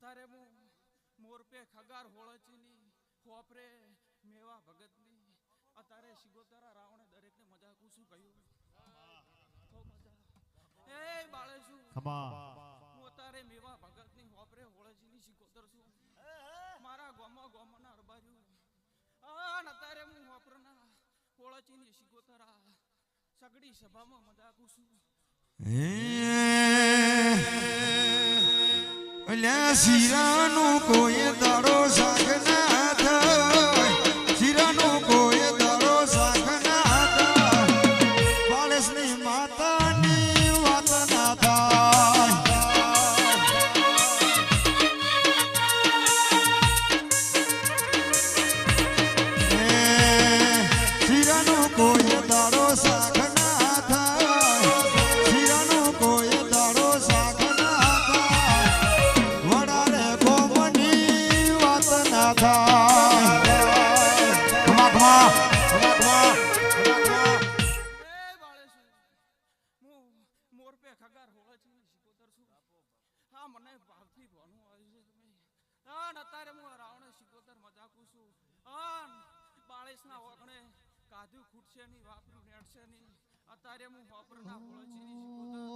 અત્યારે હું મોરપે ખગાર હોળચીની ખોપરે મેવા ભગતની. અત્યારે શિગોતારા રાવણે દરેકને મજા કુશું કહ્યું. તો મજા. એ બાળે ખમા. હું અતારે મેવા ભગતની ખોપરે હોળચીની શિગોતર છું. મારા ગોમો ગોમના અરબાર્યું રબારીઓ. આ ને અત્યારે હું હોપરના હોળચીની શિગોતરા સગડી સભામાં મજા કુશું અલ્યા શીરાનું કોઈ દાડો શાક ના થાય. શીરાનું કોઈ દાડો શાક ના થાય. બાળસની માતાની વાત ના થાય. એ કોઈ દાડો શાક કાધું ખૂટશે નહીં વાપર્યું નેડશે નહીં અત્યારે હું વાપરના હોળે છે.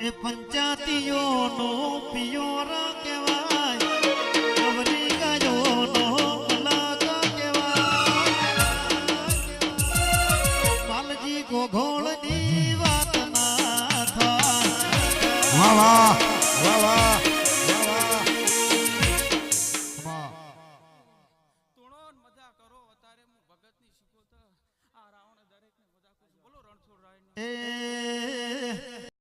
એ પંચાતીઓનો પિયોર કહેવાય ગવરી ગાયોનો પલાક કહેવાય. પાલજી ગોઘોળની વાત ના થાય. વાહ વાહ વાહ વાહ એ